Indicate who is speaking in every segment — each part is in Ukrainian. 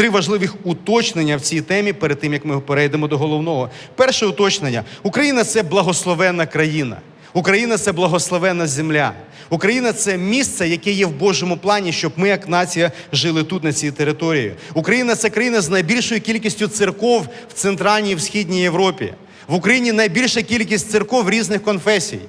Speaker 1: Три важливих уточнення в цій темі перед тим, як ми перейдемо до головного. Перше уточнення: Україна це благословенна країна. Україна це благословенна земля. Україна це місце, яке є в Божому плані, щоб ми, як нація, жили тут, на цій території. Україна це країна з найбільшою кількістю церков в Центральній і Східній Європі. В Україні найбільша кількість церков різних конфесій.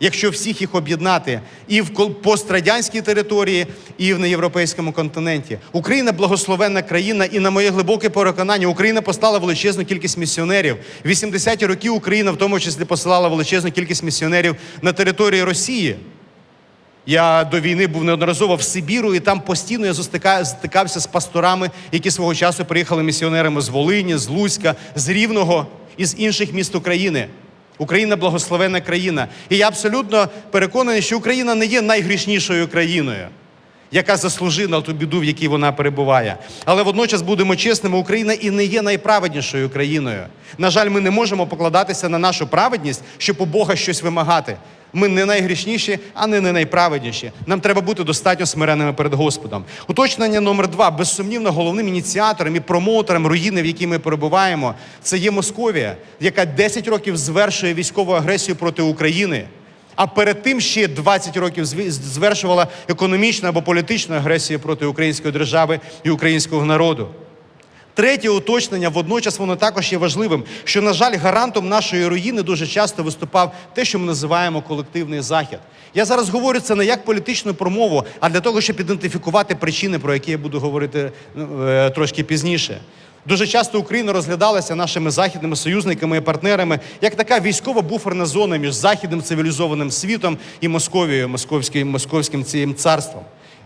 Speaker 1: Якщо всіх їх об'єднати і в пострадянській території, і на європейському континенті, Україна благословенна країна, і на моє глибоке переконання, Україна послала величезну кількість місіонерів. В 80-ті роки Україна, в тому числі, посилала величезну кількість місіонерів на території Росії. Я до війни був неодноразово в Сибіру, і там постійно я стикався з пасторами, які свого часу приїхали місіонерами з Волині, з Луцька, з Рівного і з інших міст України. Україна благословенна країна. І я абсолютно переконаний, що Україна не є найгрішнішою країною, яка заслужила ту біду, в якій вона перебуває. Але водночас будемо чесними, Україна і не є найправеднішою країною. На жаль, ми не можемо покладатися на нашу праведність, щоб у Бога щось вимагати. Ми не найгрішніші, а не, не найправедніші. Нам треба бути достатньо смиренними перед Господом. Уточнення номер два. Безсумнівно, головним ініціатором і промоутером руїни, в якій ми перебуваємо, це є Московія, яка 10 років звершує військову агресію проти України. А перед тим ще 20 років звершувала економічна або політична агресія проти української держави і українського народу. Третє уточнення, водночас воно також є важливим, що, на жаль, гарантом нашої руїни дуже часто виступав те, що ми називаємо колективний захід. Я зараз говорю це не як політичну промову, а для того, щоб ідентифікувати причини, про які я буду говорити е, трошки пізніше. Дуже часто Україна розглядалася нашими західними союзниками і партнерами як така військова буферна зона між західним цивілізованим світом і Московією, московським, московським цим царством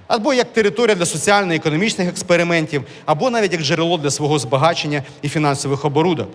Speaker 1: або як територія для соціально-економічних експериментів, або навіть як джерело для свого збагачення і фінансових оборудок.